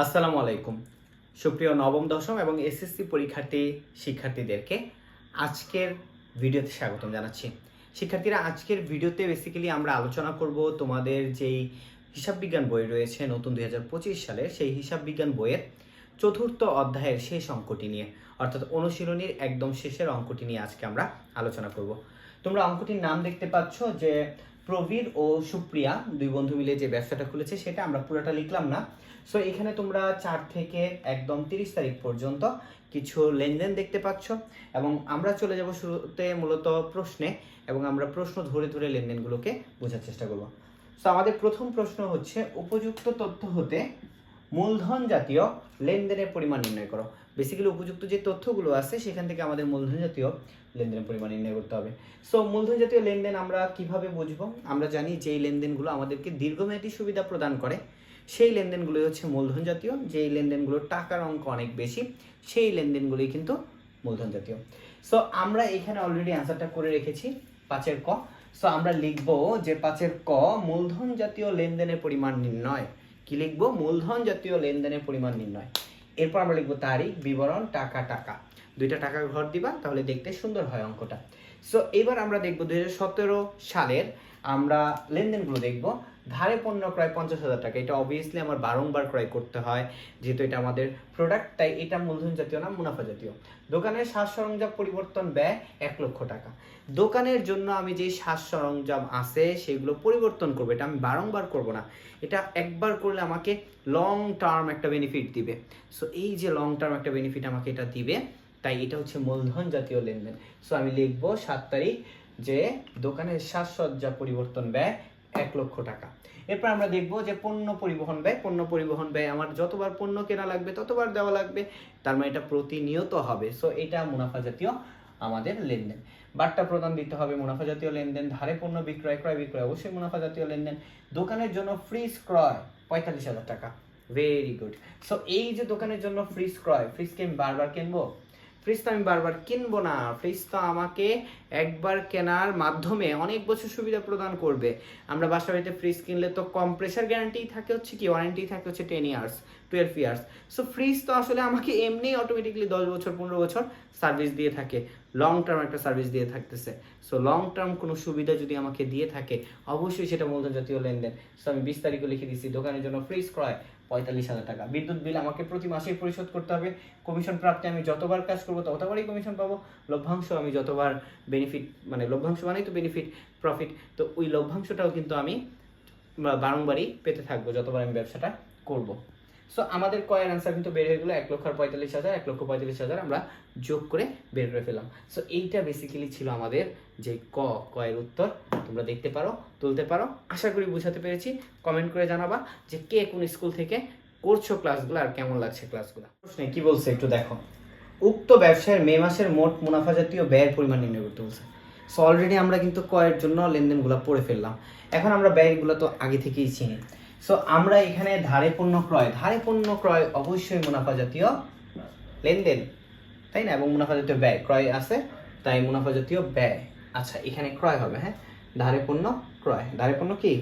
আসসালামু আলাইকুম। সুপ্রিয় নবম, দশম এবং এসএসসি পরীক্ষার্থী শিক্ষার্থীদেরকে আজকের ভিডিওতে স্বাগতম জানাচ্ছি। শিক্ষার্থীরা, আজকের ভিডিওতে বেসিক্যালি আমরা আলোচনা করব তোমাদের যেই হিসাব বিজ্ঞান বই রয়েছে নতুন দুই হাজার পঁচিশ সালের, সেই হিসাব বিজ্ঞান বইয়ের চতুর্থ অধ্যায়ের শেষ অঙ্কটি নিয়ে, অর্থাৎ অনুশীলনীর একদম শেষের অঙ্কটি নিয়ে আজকে আমরা আলোচনা করব। তোমরা অঙ্কটির নাম দেখতে পাচ্ছ যে প্রবীর ও সুপ্রিয়া দুই বন্ধু মিলে যে ব্যবসাটা খুলেছে, সেটা আমরা পুরোটা লিখলাম না। সো এখানে তোমরা চার থেকে একদম তিরিশ তারিখ পর্যন্ত কিছু লেনদেন দেখতে পাচ্ছ এবং আমরা চলে যাব শুরুতে মূলত প্রশ্নে এবং আমরা প্রশ্ন ধরে ধরে লেনদেনগুলোকে বোঝার চেষ্টা করব। সো আমাদের প্রথম প্রশ্ন হচ্ছে, উপযুক্ত তথ্য হতে মূলধন জাতীয় লেনদেনের পরিমাণ নির্ণয় করো। বেসিক্যালি উপযুক্ত যে তথ্যগুলো আছে, সেখান থেকে আমাদের মূলধন জাতীয় লেনদেনের পরিমাণ নির্ণয় করতে হবে। সো মূলধন জাতীয় লেনদেন আমরা কীভাবে বুঝব? আমরা জানি যেই লেনদেনগুলো আমাদেরকে দীর্ঘমেয়াদী সুবিধা প্রদান করে, সেই লেনদেনগুলো হচ্ছে মূলধন জাতীয়। যেই লেনদেনগুলোর টাকার অঙ্ক অনেক বেশি, সেই লেনদেনগুলোই কিন্তু মূলধন জাতীয়। সো আমরা এখানে অলরেডি অ্যান্সারটা করে রেখেছি, পাঁচের ক। সো আমরা লিখব যে পাঁচের ক, মূলধন জাতীয় লেনদেনের পরিমাণ নির্ণয়। কি লিখব? মূলধন জাতীয় লেনদেনের পরিমাণ নির্ণয়। এরপর আমরা লিখব তারিখ, বিবরণ, টাকা টাকা। দুইটা টাকা ঘর দিবা, তাহলে দেখতে সুন্দর হয় অঙ্কটা। সো এবার আমরা দেখব দুই হাজার সতেরো সালের আমরা লেনদেনগুলো দেখব। ধারে পণ্য ক্রয় পঞ্চাশ হাজার টাকা। এটা অবভিয়াসলি আমার বারংবার ক্রয় করতে হয়, যেহেতু এটা আমাদের প্রোডাক্ট তাই এটা মূলধন জাতীয় না, মুনাফা জাতীয়। দোকানের সাজ সরঞ্জাম পরিবর্তন ব্যয় এক লক্ষ টাকা। দোকানের জন্য আমি যে সাজ সরঞ্জাম আছে, সেগুলো পরিবর্তন করব। এটা আমি বারংবার করব না। এটা একবার করলে আমাকে লং টার্ম একটা বেনিফিট দিবে। সো এই যে লং টার্ম একটা বেনিফিট আমাকে এটা দিবে, তাই এটা হচ্ছে মূলধন জাতীয় লেনদেন। সো আমি লিখব সাত তারিখ যে দোকানের সাজসজ্জা পরিবর্তন ব্যয় এক লক্ষ টাকা। এরপর আমরা দেখব যে পণ্য পরিবহন ব্যয়। পণ্য পরিবহন ব্যয়, আমার যতবার পণ্য কেনা লাগবে, ততবার দেওয়া লাগবে, তার মানে এটা প্রতিনিয়ত হবে। সো এটা মুনাফা জাতীয় আমাদের লেনদেন। বার্তা প্রদান দিতে হবে মুনাফা জাতীয় লেনদেন, ধারে পণ্য বিক্রয়, ক্রয় বিক্রয়, অবশ্যই মুনাফা জাতীয় লেনদেন। দোকানের জন্য ফ্রিজ ক্রয়, পঁয়তাল্লিশ হাজার টাকা। ভেরি গুড সো এই যে দোকানের জন্য ফ্রিজ ক্রয় ফ্রিজকে আমি বারবার কিনবো? ফ্রিজ তো আমি বারবার কিনবো না। ফ্রিজ তো আমাকে একবার কেনার মাধ্যমে অনেক বছর সুবিধা প্রদান করবে। আমরা বাসা বাড়িতে ফ্রিজ কিনলে তো কম্প্রেসার গ্যারান্টি থাকে হচ্ছে কি? ওয়ারেন্টি থাকে হচ্ছে ten years twelve years so fridge তো আসলে আমাকে এমনি অটোমেটিকলি দশ বছর, পনেরো বছর সার্ভিস দিয়ে থাকে। লং টার্ম একটা সার্ভিস দিয়ে থাকতেছে। সো লং টার্ম কোনো সুবিধা যদি আমাকে দিয়ে থাকে, অবশ্যই সেটা মূলধন জাতীয় লেনদেন। সো আমি বিশ তারিখও লিখে দিচ্ছি দোকানের জন্য ফ্রিজ ক্রয় পঁয়তাল্লিশ হাজার টাকা। বিদ্যুৎ বিল আমাকে প্রতি মাসেই পরিশোধ করতে হবে। কমিশন প্রাপ্তি আমি যতবার কাজ করব, ততবারই কমিশন পাবো। লভ্যাংশ আমি যতবার বেনিফিট মানে লভ্যাংশ মানেই তো বেনিফিট প্রফিট তো ওই লভ্যাংশটাও কিন্তু আমি বারংবারই পেতে থাকব, যতবার আমি ব্যবসাটা করব। সো আমাদের কয়ের অ্যান্সার কিন্তু বের হয়ে গেলো এক লক্ষ পঁয়তাল্লিশ হাজার, এক লক্ষ পঁয়তাল্লিশ হাজার আমরা যোগ করে বের করে ফেলাম সো এইটা বেসিক্যালি ছিল আমাদের যে ক, কয়ের উত্তর। তোমরা দেখতে পারো, তুলতে পারো। আশা করি বুঝাতে পেরেছি। কমেন্ট করে জানাবা যে কে কোন স্কুল থেকে করছ ক্লাসগুলো আর কেমন লাগছে ক্লাসগুলো প্রশ্নে কি বলছে একটু দেখো। উক্ত ব্যবসায়ের মে মাসের মোট মুনাফা জাতীয় ব্যয়ের পরিমাণ নির্ণয় করতে বলছে। সো অলরেডি আমরা কিন্তু কয়ের জন্য লেনদেনগুলো পড়ে ফেললাম। এখন আমরা ব্যয়গুলো তো আগে থেকেই চিনি। সো আমরা এখানে ধারে পণ্য ক্রয়, ধারে পণ্য ক্রয় অবশ্যই মুনাফা জাতীয় লেনদেন, তাই না? এবং মুনাফা জাতীয় ব্যয়, ক্রয় আছে, তাই মুনাফা জাতীয় ব্যয়। আচ্ছা এখানে ক্রয় হবে হ্যাঁ? ধারে পণ্য ক্রয়। ধারে পণ্য কি?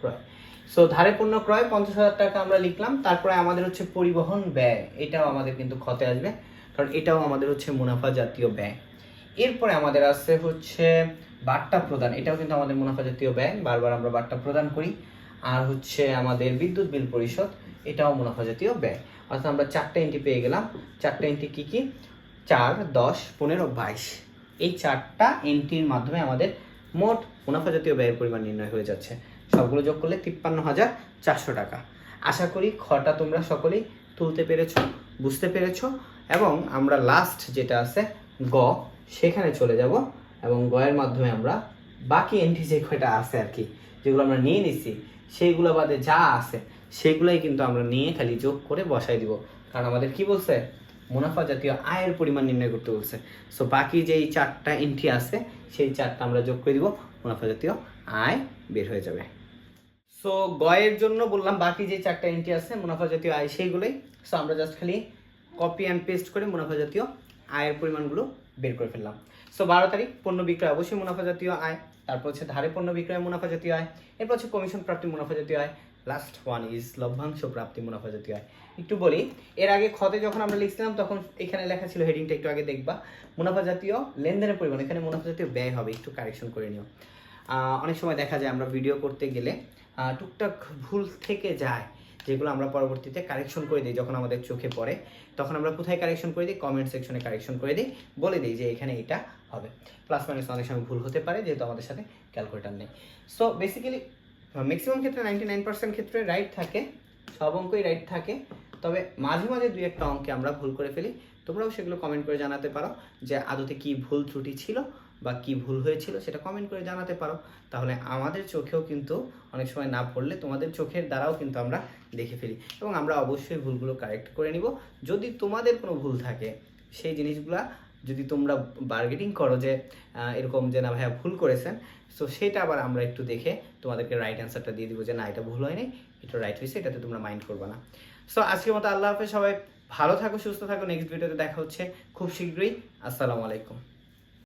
ক্রয়। সো ধারে পণ্য ক্রয়, পঞ্চাশ হাজার টাকা আমরা লিখলাম, তারপরে আমাদের হচ্ছে পরিবহন ব্যয়, এটাও আমাদের কিন্তু ক্ষতে আসবে, কারণ এটাও আমাদের হচ্ছে মুনাফা জাতীয় ব্যয়। এরপরে আমাদের আছে হচ্ছে বার্তা প্রদান, এটাও কিন্তু আমাদের মুনাফা জাতীয় ব্যয়, বারবার আমরা বার্তা প্রদান করি। আর হচ্ছে আমাদের বিদ্যুৎ বিল পরিশোধ, এটাও মুনাফা জাতীয় ব্যয়। অর্থাৎ আমরা চারটা এন্ট্রি পেয়ে গেলাম। চারটা এন্ট্রি কি কি? চার, দশ, পনেরো, বাইশ। এই চারটা এন্ট্রির মাধ্যমে আমাদের মোট মুনাফা জাতীয় ব্যয়ের পরিমাণ নির্ণয় হয়ে যাচ্ছে। সবগুলো যোগ করলে তিপ্পান্ন হাজার চারশো টাকা। আশা করি খটা তোমরা সকলেই তুলতে পেরেছ, বুঝতে পেরেছ, এবং আমরা লাস্ট যেটা আছে গ, সেখানে চলে যাব, এবং গয়ের মাধ্যমে আমরা বাকি এন্ট্রি যে কয়টা আছে আর কি যেগুলো আমরা নিয়ে নিছি, সেইগুলো বাদে যা আছে সেগুলোই কিন্তু আমরা নিয়ে খালি যোগ করে বসাই দিব। কারণ আমাদের কি বলছে? মুনাফা জাতীয় আয়ের পরিমাণ নির্ণয় করতে বলছে। সো বাকি যেই চারটা এন্ট্রি আছে, সেই চারটা আমরা যোগ করে দিব, মুনাফা জাতীয় আয় বের হয়ে যাবে। সো গয়ের জন্য বললাম বাকি যে চারটা এন্ট্রি আছে, মুনাফা জাতীয় আয় সেইগুলোই। সো আমরা জাস্ট খালি কপি অ্যান্ড পেস্ট করে মুনাফা জাতীয় আয়ের পরিমাণগুলো বের করে ফেললাম। সো বারো তারিখ, পণ্য বিক্রয়, অবশ্যই মুনাফা জাতীয় আয়। তারপর হচ্ছে ধারে পণ্য বিক্রয় মুনাফা জাতীয় আয়। এরপর হচ্ছে কমিশন প্রাপ্তি মুনাফা জাতীয় আয়। লাস্ট ওয়ান ইজ লভ্যাংশ প্রাপ্তি মুনাফা জাতীয় আয়। একটু বলি, এর আগে খতে যখন আমরা লিখছিলাম, তখন এখানে লেখা ছিল হেডিংটা একটু আগে দেখবা। মুনাফা জাতীয় লেনদেনের পরিমাণ, এখানে মুনাফা জাতীয় ব্যয় হবে, একটু কারেকশন করে নিও। অনেক সময় দেখা যায় আমরা ভিডিও করতে গেলে টুকটাক ভুল থেকে যায়। যেগুলো আমরা পরবর্তীতে কারেকশন করে দিই যখন আমাদের চোখে পড়ে, তখন আমরা কোথায় কারেকশন করে দিই? কমেন্ট সেকশনে কারেকশন করে দিই, বলে দিই যে এখানে এটা হবে। প্লাস মাইনাস অনেক সময় ভুল হতে পারে, যেহেতু আমাদের সাথে ক্যালকুলেটার নেই। সো বেসিক্যালি ম্যাক্সিমাম ক্ষেত্রে নাইনটি নাইন পার্সেন্ট ক্ষেত্রে রাইট থাকে, সব অঙ্কই রাইট থাকে। তবে মাঝে মাঝে দুই একটা অঙ্কে আমরা ভুল করে ফেলি। তোমরাও সেগুলো কমেন্ট করে জানাতে পারো যে আদতে কি ভুল ত্রুটি ছিল। বা কি ভুল হয়েছিল সেটা কমেন্ট করে জানাতে পারো। তাহলে আমাদের চোখেও কিন্তু অনেক সময় না পড়লে তোমাদের চোখের দ্বারাও কিন্তু আমরা দেখে ফেলি। এবং আমরা অবশ্যই ভুলগুলো কারেক্ট করে নিব। যদি তোমাদের কোনো ভুল থাকে, সেই জিনিসগুলা যদি তোমরা বার্গেটিং করো যে এরকম যে না ভাইয়া ভুল করেছেন সো সেটা আবার আমরা একটু দেখে তোমাদেরকে রাইট অ্যান্সারটা দিয়ে দিব যে না, এটা ভুল হয়নি, এটা রাইট হয়েছে, এটাতে তোমরা মাইন্ড করবে না। সো আজকের মতো আল্লাহ হাফেজ, সবাই ভালো থাকো, সুস্থ থাকো নেক্সট ভিডিওতে দেখা হচ্ছে। খুব শীঘ্রই, আসসালামু আলাইকুম।